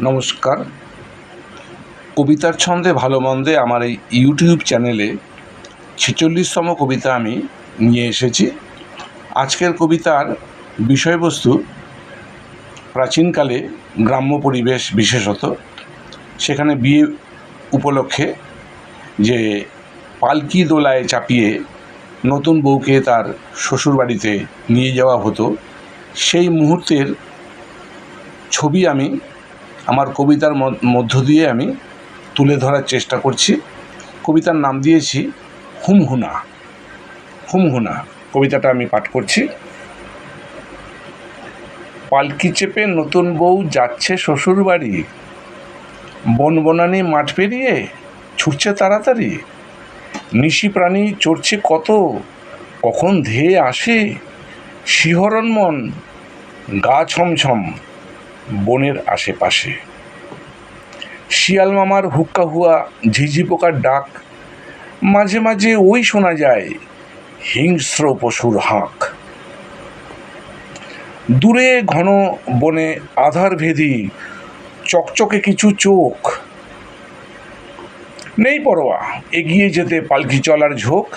নমস্কার। কবিতার ছন্দে ভালো মন্দে আমার এই ইউটিউব চ্যানেলে ছেচল্লিশতম কবিতা আমি নিয়ে এসেছি। আজকের কবিতার বিষয়বস্তু প্রাচীনকালে গ্রাম্য পরিবেশ বিশেষত, সেখানে বিয়ে উপলক্ষে যে পালকি দোলায় চাপিয়ে নতুন বউকে তার শ্বশুরবাড়িতে নিয়ে যাওয়া হতো, সেই মুহূর্তের ছবি আমি, আমার কবিতার মধ্য দিয়ে আমি তুলে ধরার চেষ্টা করছি। কবিতার নাম দিয়েছি, হুমহুনা। হুমহুনা, কবিতাটা আমি পাঠ করছি। পালকি চেপে নতুন বউ যাচ্ছে শ্বশুর বাড়ি বনবনানি মাঠ পেরিয়ে ছুটছে তাড়াতাড়ি। নিশি প্রাণী চড়ছে কত, কখন ধেয়ে আসে শিহরণ মন, গা ছমছম। বনের আশেপাশে। শিয়াল মামার হুক্কা হুয়া, ঝিঝি পোকার ডাক, মাঝে মাঝে ওই শোনা যায়, হিংস্র পশুর হাঁক। দূরে ঘন বনে আধার ভেদি, চকচকে কিছু চোখ। নেই পরোয়া, এগিয়ে যেতে পালকি চলার ঝোঁক।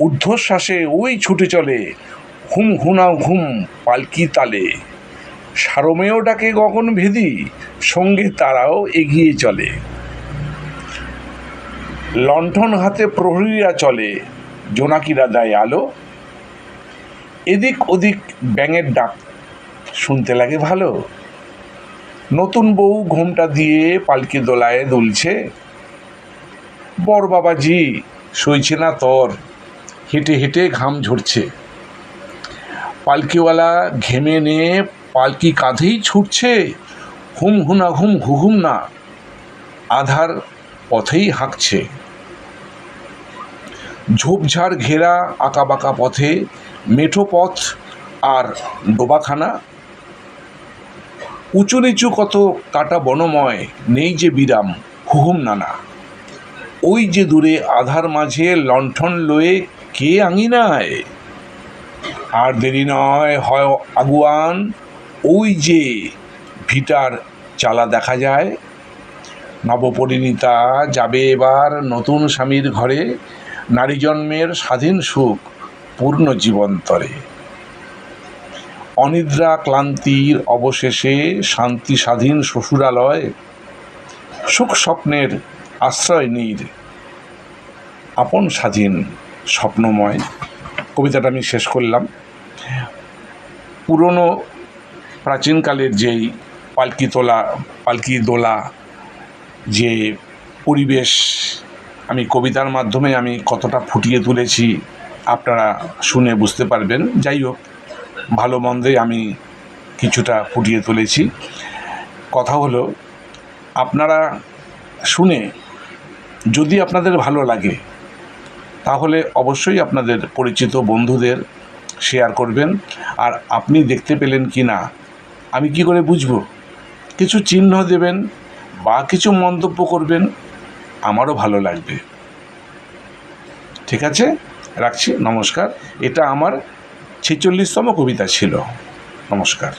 ঊর্ধ্বশ্বাসে ওই ছুটে চলে, হুম হুনা ঘুম পালকি তালে। সারমেয় ডাকে গগন ভেদি সঙ্গে তারাও এগিয়ে চলে। লণ্ঠন হাতে প্রহরীরা চলে, জোনাকিরা দেয় আলো। এদিক ওদিক ব্যাঙের ডাক শুনতে লাগে ভালো। নতুন বউ ঘোমটা দিয়ে পালকি দোলায় দুলছে। বর বাবাজি সইছে না তর, হেঁটে হেঁটে ঘাম ঝরছে। পালকিওয়ালা ঘেমে নিয়ে পালকি কাঁধেই ছুটছে, হুম হুনা হুম হুহুম না, আধার পথেই হাঁকছে। ঝোপঝাড় ঘেরা আঁকাবাঁকা পথে, মেঠো পথ আর ডোবাখানা। উঁচু নিচু কত কাটা বনময়, নেই যে বিরাম হুহুম নানা ওই যে দূরে আধার মাঝে লণ্ঠন লয়ে কে আঙিনায়? আর দেরি নয় হয় আগুয়ান ওই যে ভিটার চালা দেখা যায়, নবপরিণীতা যাবে এবার নতুন স্বামীর ঘরে, নারী জন্মের স্বাধীন সুখ পূর্ণ জীবন্তরে অনিদ্রা ক্লান্তির অবশেষে শান্তি স্বাধীন শ্বশুরালয়, সুখ স্বপ্নের আশ্রয় নীর, আপন স্বাধীন স্বপ্নময়। কবিতাটা আমি শেষ করলাম। পুরনো প্রাচীনকালের যেই পালকি তোলা, পালকি দোলা যে পরিবেশ, আমি কবিতার মাধ্যমে আমি কতটা ফুটিয়ে তুলেছি আপনারা শুনে বুঝতে পারবেন। যাই হোক, ভালো মন্দে আমি কিছুটা ফুটিয়ে তুলেছি। কথা হলো, আপনারা শুনে যদি আপনাদের ভালো লাগে, তাহলে অবশ্যই আপনাদের পরিচিত বন্ধুদের শেয়ার করবেন। আর আপনি দেখতে পেলেন কি না আমি কি করে বুঝব? কিছু চিহ্ন দেবেন বা কিছু মন্তব্য করবেন, আমারও ভালো লাগবে। ঠিক আছে? রাখছি, নমস্কার। এটা আমার ছেচল্লিশতম কবিতা ছিল। নমস্কার।